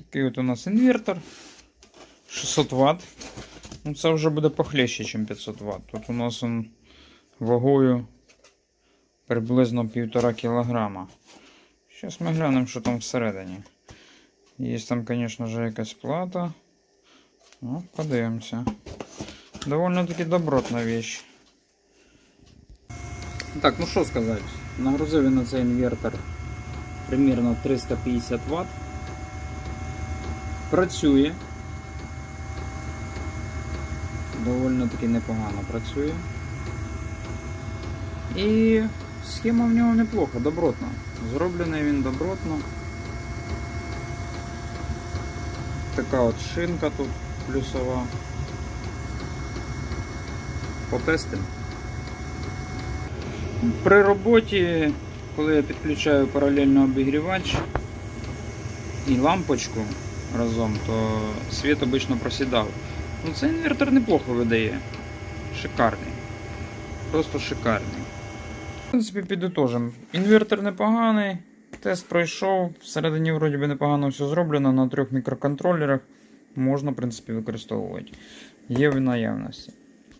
Такий от у нас інвертор. 600 Вт. Ну, це вже буде похлеще, ніж 500 Вт. Тут у нас он вагою приблизно 1,5 кг. Зараз ми глянемо, що там всередині. Є там, звісно ж, якась плата. Ну, подивимося. Довольно таки добротна вещь. Так, ну що сказати. Нагрузив він на цей інвертор примірно 350 Вт. Працює. Довольно таки непогано працює. І схема в нього неплоха, добротна. Зроблений він добротно. Така от шинка тут плюсова. Потестимо. При роботі, коли я підключаю паралельно обігрівач і лампочку разом, то світ обично просідав. Ну цей інвертор неплохо видає. Шикарний. Просто шикарний. В принципі, підытожимо. Інвертор непоганий. Тест пройшов. Всередині вроді би непогано все зроблено на трьох мікроконтролерах. Можна, в принципі, використовувати. Є в наявності.